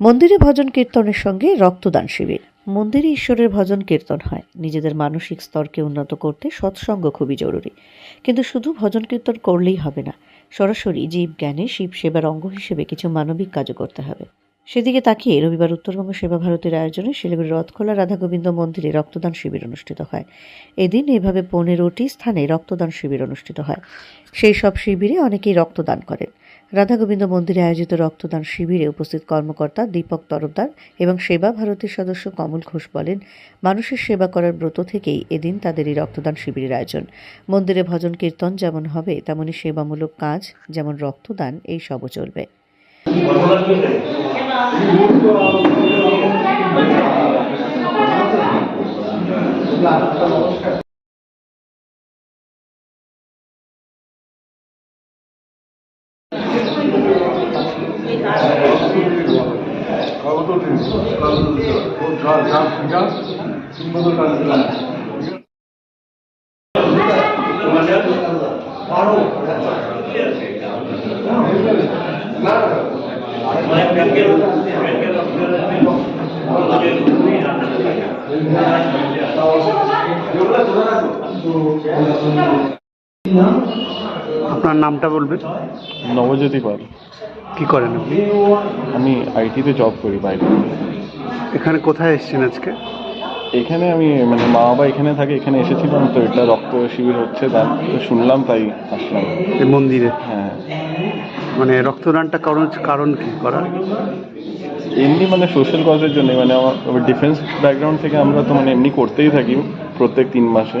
মন্দিরে ভজন কীর্তনের সঙ্গে রক্তদান শিবির। মন্দিরে ঈশ্বরের ভজন কীর্তন হয়। নিজেদের মানসিক স্তরকে উন্নত করতে সৎসঙ্গ খুবই জরুরি। কিন্তু শুধু ভজন কীর্তন করলেই হবে না, সরাসরি জীব জ্ঞানে শিব সেবার অঙ্গ হিসেবে কিছু মানবিক কাজও করতে হবে। সেদিকে তাকিয়ে রবিবার উত্তরবঙ্গ সেবা ভারতীর আয়োজনে শিলিগুড়ির রথখোলা, রাধাগোবিন্দ মন্দিরে রক্তদান শিবির অনুষ্ঠিত হয়। এদিন এভাবে পনেরোটি স্থানে রক্তদান শিবির অনুষ্ঠিত হয়। সেই সব শিবিরে অনেকেই রক্তদান করেন। রাধা গোবিন্দ মন্দিরে আয়োজিত রক্তদান শিবিরে উপস্থিত কর্মকর্তা দীপক তরফদার এবং সেবা ভারতীর সদস্য কমল ঘোষ বলেন, মানুষের সেবা করার ব্রত থেকেই এদিন তাদের এই রক্তদান শিবিরের আয়োজন। মন্দিরে ভজন কীর্তন যেমন হবে, তেমনি সেবামূলক কাজ যেমন রক্তদান, এই সবও চলবে। আপনার নামটা বলবেন? নবজ্যোতি পাল। কি করেন আপনি? আমি আইটিতে জব করি বাইরে এখানে কোথায় এসেছেন আজকে? এখানে আমি মানে মা বাবা এখানে থাকে এখানে এসেছিলাম তো এটা রক্ত শিবির হচ্ছে তার তো শুনলাম তাই আসলাম। এই মন্দিরে? হ্যাঁ। মানে রক্তদানটা কারণ কারণ কি করা এমনি মানে সোশ্যাল কজের জন্য মানে আমার ডিফেন্স ব্যাকগ্রাউন্ড থেকে আমরা তো মানে এমনি করতেই থাকি প্রত্যেক তিন মাসে।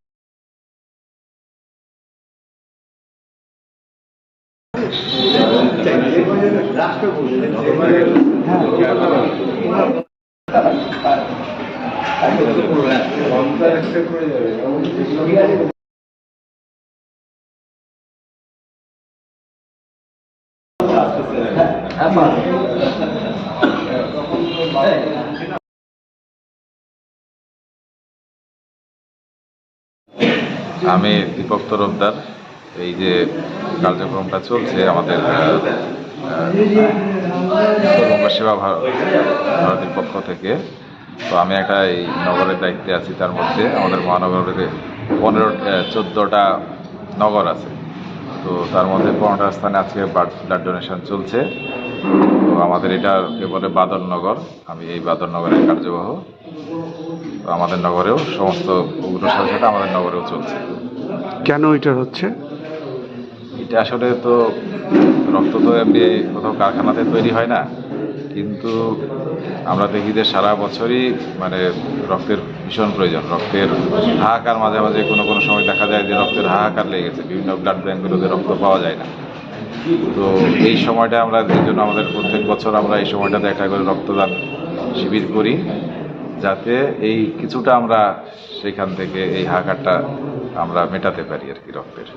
আমি দীপক তরফদার। এই যে কার্যক্রমটা চলছে আমাদের আহ, সেবা ভার- ভারতীর পক্ষ থেকে। তো আমি একটা এই নগরের দায়িত্বে আছি তার মধ্যে আমাদের মহানগরে পনেরো চোদ্দোটা নগর আছে। তো তার মধ্যে পনেরোটা স্থানে আজকে ব্লাড ডোনেশন চলছে। তো আমাদের এটাকে বলে বাদর নগর। আমি এই বাদর নগরের কার্যবাহ। তো আমাদের নগরেও সমস্ত ওগুলোর সাথে সাথে আমাদের নগরেও চলছে। কেন এটা হচ্ছে? এটা আসলে তো রক্ত তো এমনি কোথাও কারখানাতে তৈরি হয় না। কিন্তু আমরা দেখি যে সারা বছরই মানে রক্তের ভীষণ প্রয়োজন, রক্তের হাহাকার মাঝে মাঝে কোনো কোনো সময় দেখা যায় যে রক্তের হাহাকার লেগে গেছে, বিভিন্ন ব্লাড ব্যাঙ্কগুলোতে রক্ত পাওয়া যায় না। তো এই সময়টা আমরা এই জন্য আমাদের প্রত্যেক বছর আমরা এই সময়টাতে একটা করে রক্তদান শিবির করি, যাতে এই কিছুটা আমরা সেখান থেকে এই হাহাকারটা আমরা মেটাতে পারি আর কি রক্তের।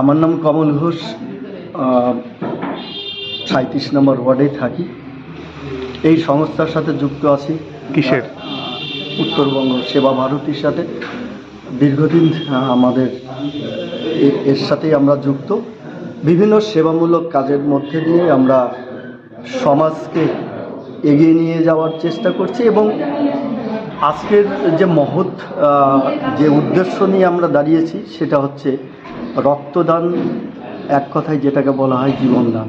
আমার নাম কমল ঘোষ সাঁত্রিশ নম্বর ওয়ার্ডে থাকি। এই সংস্থার সাথে যুক্ত আছি। কিসের? উত্তরবঙ্গ সেবা ভারতীর সাথে। দীর্ঘদিন আমাদের এর সাথেই আমরা যুক্ত। বিভিন্ন সেবামূলক কাজের মধ্যে দিয়ে আমরা সমাজকে এগিয়ে নিয়ে যাওয়ার চেষ্টা করছি এবং আজকের যে মহৎ যে উদ্দেশ্য নিয়ে আমরা দাঁড়িয়েছি সেটা হচ্ছে রক্তদান এক কথায় যেটাকে বলা হয় জীবনদান।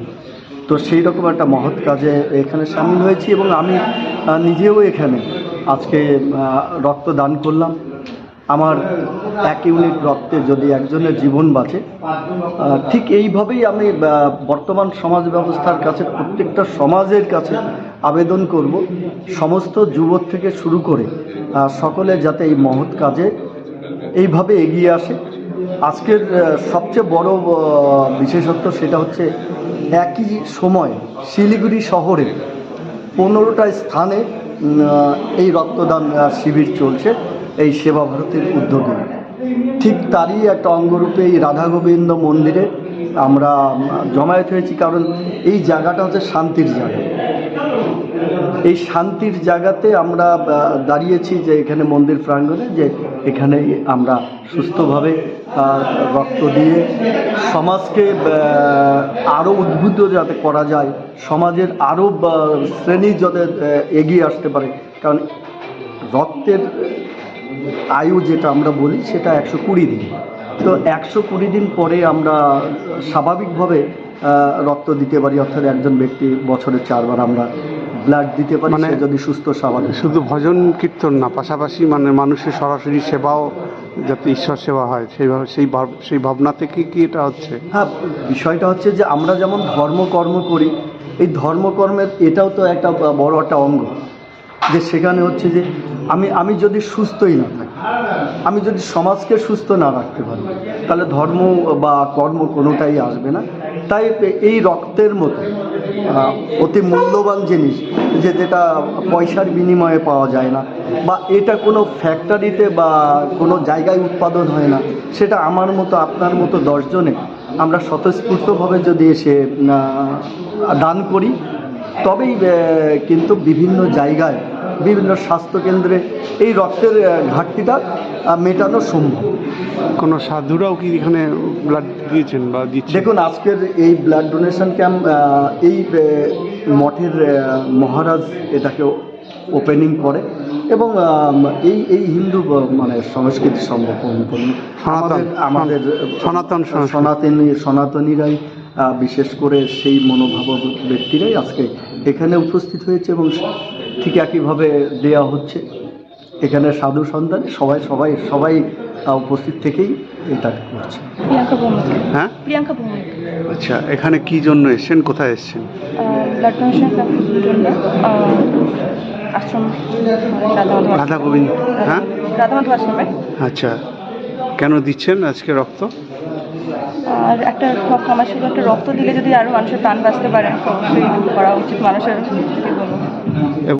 তো সেই রকম একটা মহৎ কাজে এখানে সামিল হয়েছি এবং আমি নিজেও এখানে আজকে রক্ত দান করলাম। আমার এক ইউনিট রক্তে যদি একজনের জীবন বাঁচে ঠিক এইভাবেই আমি বর্তমান সমাজ ব্যবস্থার কাছে, প্রত্যেকটা সমাজের কাছে আবেদন করব। সমস্ত যুবক থেকে শুরু করে সকলে যাতে এই মহৎ কাজে এইভাবে এগিয়ে আসে। আজকের সবচেয়ে বড় বিশেষত্ব সেটা হচ্ছে একই সময় শিলিগুড়ি শহরে পনেরোটা স্থানে এই রক্তদান শিবির চলছে এই সেবা ভারতীর উদ্যোগে। ঠিক তারই একটা অঙ্গরূপে এই রাধা গোবিন্দ মন্দিরে আমরা জমায়েত হয়েছি, কারণ এই জায়গাটা হচ্ছে শান্তির জায়গা। এই শান্তির জায়গাতে আমরা দাঁড়িয়েছি যে এখানে মন্দির প্রাঙ্গণে, যে এখানে আমরা সুস্থভাবে রক্ত দিয়ে সমাজকে আরও উদ্বুদ্ধ যাতে করা যায়, সমাজের আরও শ্রেণি যাতে এগিয়ে আসতে পারে। কারণ রক্তের আয়ু যেটা আমরা বলি, সেটা একশো কুড়ি দিন। তো একশো কুড়ি দিন পরে আমরা স্বাভাবিকভাবে রক্ত দিতে পারি, অর্থাৎ একজন ব্যক্তি বছরে চারবার আমরা ব্লাড দিতে পারি মানে- যদি সুস্থ স্বাভাবিক শুধু ভজন কীর্তন না পাশাপাশি মানে মানুষের সরাসরি সেবাও যাতে ঈশ্বর সেবা হয় সেইভাবে সেই সেই ভাবনা থেকে কি এটা হচ্ছে? হ্যাঁ বিষয়টা হচ্ছে যে আমরা যেমন ধর্মকর্ম করি এই ধর্মকর্মের এটাও তো একটা বড় একটা অঙ্গ। যে সেখানে হচ্ছে যে আমি আমি যদি সুস্থই না থাকি আমি যদি সমাজকে সুস্থ না রাখতে পারি তাহলে ধর্ম বা কর্ম কোনোটাই আসবে না। তাই এই রক্তের মতো অতি মূল্যবান জিনিস যে যেটা পয়সার বিনিময়ে পাওয়া যায় না বা এটা কোনো ফ্যাক্টরিতে বা কোনো জায়গায় উৎপাদন হয় না, সেটা আমার মতো, আপনার মতো দশজনে আমরা স্বতঃস্ফূর্তভাবে যদি এসে দান করি, তবেই কিন্তু বিভিন্ন জায়গায় বিভিন্ন স্বাস্থ্যকেন্দ্রে এই রক্তের ঘাটতিটা মেটানো সম্ভব। কোনো সাধুরাও কি এখানে ব্লাড দিয়েছেন বা দিচ্ছেন দেখুন আজকের এই ব্লাড ডোনেশন ক্যাম্প এই মঠের মহারাজ এটাকে ওপেনিং করে এবং এই এই হিন্দু মানে সংস্কৃতি করুন। সনাতন, আমাদের আমাদের সনাতন সনাতনী সনাতনীরাই বিশেষ করে সেই মনোভাব ব্যক্তিরাই আজকে এখানে উপস্থিত হয়েছে এবং ঠিক একইভাবে দেয়া হচ্ছে? এখানে সাধু সন্তান সবাই সবাই সবাই উপস্থিত থেকেই এটা করছে। হ্যাঁ? প্রিয়াঙ্কা ভৌমিক আচ্ছা এখানে কি জন্য এসেছেন? কোথায় এসেছেন? ব্লাড ডোনেশন আশ্রম রাধা গোবিন্দ হ্যাঁ? আশ্রমে। আচ্ছা কেন দিচ্ছেন আজকে রক্ত? আর একটা একটা রক্ত দিলে যদি আরও মানুষের প্রাণ বাঁচতে পারে করা উচিত। মানুষের